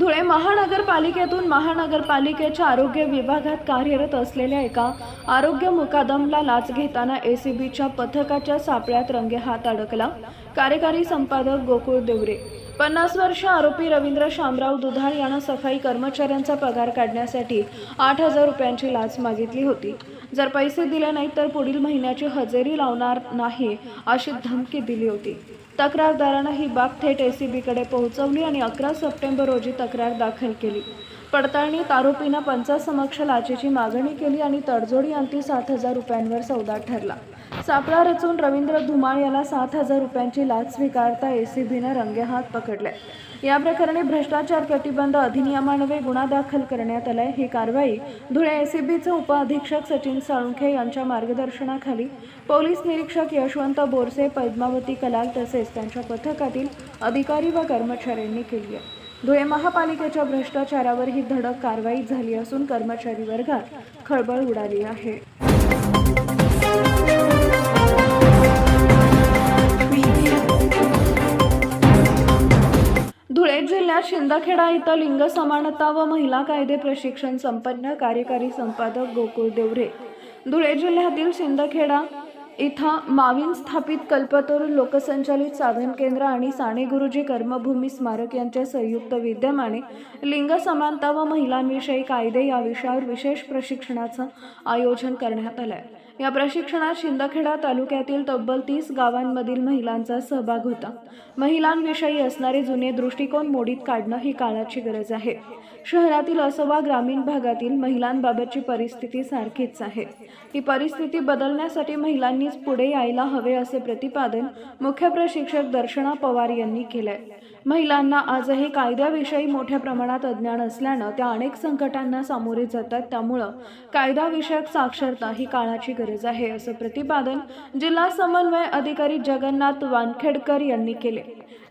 धुळे महानगरपालिकेतून महानगरपालिकेच्या आरोग्य विभागात कार्यरत असलेल्या एका आरोग्य मुकादमला लाच घेताना एसीबीच्या पथकाच्या सापळ्यात रंगेहात अडकला. कार्यकारी संपादक गोकुळ देवरे. पन्नास वर्ष आरोपी रवींद्र शामराव दुधाळ यानं सफाई कर्मचाऱ्यांचा पगार काढण्यासाठी आठ हजार रुपयांची लाच मागितली होती. जर पैसे दिले नाहीत तर पुढील महिन्याची हजेरी लावणार नाही अशी धमकी दिली होती. तक्रारदारानं ही बाब थेट ए सी बीकडे पोहोचवली आणि अकरा सप्टेंबर रोजी तक्रार दाखल केली. पडताळणीत आरोपीनं पंचासमक्ष लाचेची मागणी केली आणि तडजोडी अंती सात हजार रुपयांवर सौदा ठरला. सापळा रचून रवींद्र धुमाळ याला सात हजार रुपयांची लाच स्वीकारता ए सी बीनं रंगेहात पकडले. या प्रकरणी भ्रष्टाचार प्रतिबंध अधिनियमान्वये गुन्हा दाखल करण्यात आलाय. ही कारवाई धुळे ए सी बीचे उपअधीक्षक सचिन साळुंखे यांच्या मार्गदर्शनाखाली पोलीस निरीक्षक यशवंत बोरसे पद्मावती कलाल तसेच त्यांच्या पथकातील अधिकारी व कर्मचाऱ्यांनी केली आहे. धुळे महापालिकेच्या भ्रष्टाचारावर ही धडक कारवाई झाली असून कर्मचारी वर्गात खळबळ उडाली आहे. धुळे जिल्ह्यात शिंदखेडा इथं लिंग समानता व महिला कायदे प्रशिक्षण संपन्न कार्यकारी संपादक गोकुळ देवरे. धुळे जिल्ह्यातील शिंदखेडा इथं माविन स्थापित कल्पतरू लोकसंचालित साधन केंद्र आणि साने गुरुजी कर्मभूमी स्मारक यांच्या संयुक्त विद्यमाने लिंग समानता व महिलांविषयी कायदे या विषयावर विशेष प्रशिक्षणाचं आयोजन करण्यात आलं आहे या प्रशिक्षणात शिंदखेडा तालुक्यातील तब्बल तीस गावांमधील महिलांचा सहभाग होता. महिलांविषयी असणारे जुने दृष्टिकोन मोडीत काढणं ही काळाची गरज आहे. शहरातील असवा ग्रामीण भागातील महिलांबाबतची परिस्थिती सारखीच आहे. ही परिस्थिती बदलण्यासाठी महिलांनी पुढे यायला हवे असे प्रतिपादन मुख्य प्रशिक्षक दर्शना पवार यांनी केलंय. महिलांना आजही कायद्याविषयी मोठ्या प्रमाणात अज्ञान असल्यानं त्या अनेक संकटांना सामोरे जातात. त्यामुळं कायदाविषयक साक्षरता ही काळाची गरज आहे असं प्रतिपादन जिल्हा समन्वय अधिकारी जगन्नाथ वानखेडकर यांनी केले.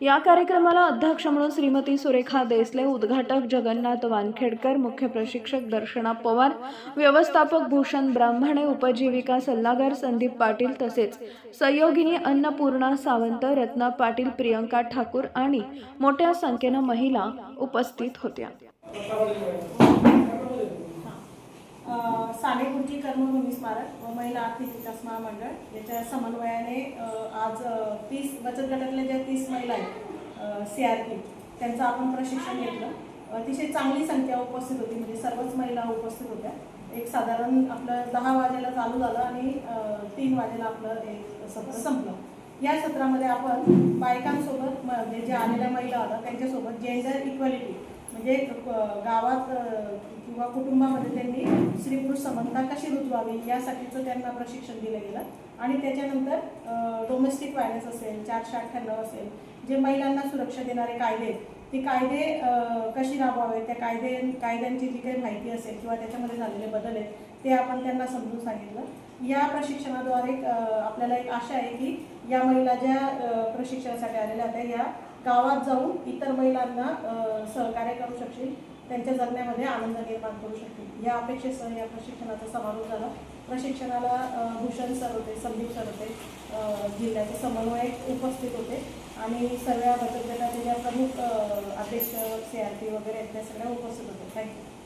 या कार्यक्रमाला अध्यक्ष म्हणून श्रीमती सुरेखा देसले उद्घाटक जगन्नाथ वानखेडकर मुख्य प्रशिक्षक दर्शना पवार व्यवस्थापक भूषण ब्राह्मणे उपजीविका सल्लागार संदीप पाटील तसेच सहयोगिनी अन्नपूर्णा सावंत रत्ना पाटील प्रियंका ठाकूर आणि मोठ्या संख्येनं महिला उपस्थित होत्या. सानेगुंजी कर्मभूमी स्मारक व महिला आर्थिक विकास महामंडळ याच्या समन्वयाने आज तीस बचत गटातल्या ज्या तीस महिला आहेत सी आर पी त्यांचं आपण प्रशिक्षण घेतलं. अतिशय चांगली संख्या उपस्थित होती म्हणजे सर्वच महिला उपस्थित होत्या. एक साधारण आपलं दहा वाजेला चालू झालं आणि तीन वाजेला आपलं एक सत्र संपलं. या सत्रामध्ये आपण बायकांसोबत ज्या आलेल्या महिला होत्या त्यांच्यासोबत जेंडर इक्वॅलिटी म्हणजे गावात किंवा कुटुंबामध्ये त्यांनी स्त्री पुरुष समानता कशी रुजवावी यासाठीचं त्यांना प्रशिक्षण दिलं गेलं. आणि त्याच्यानंतर डोमेस्टिक व्हायलन्स असेल चारशे अठ्ठ्याण्णव असेल जे महिलांना सुरक्षा देणारे कायदे आहेत, ते कायदे कशी राबवावे त्या कायदे कायद्यांची जी काही माहिती असेल किंवा त्याच्यामध्ये झालेले बदल आहेत ते आपण त्यांना समजून सांगितलं. या प्रशिक्षणाद्वारे आपल्याला एक आशा आहे की या महिला ज्या प्रशिक्षणासाठी आलेल्या होत्या या गावात जाऊन इतर महिलांना सहकार्य करू शकतील त्यांच्या जगण्यामध्ये आनंद निर्माण करू शकतील या अपेक्षेसह या प्रशिक्षणाचा समारोप झाला. प्रशिक्षणाला भूषण सर होते संदीप सर होते जिल्ह्याचे समन्वयक उपस्थित होते. आणि सर्व बचत गटाचे ज्या प्रमुख अध्यक्ष सी आर पी वगैरे आहेत त्या सगळ्या उपस्थित होते. थँक्यू.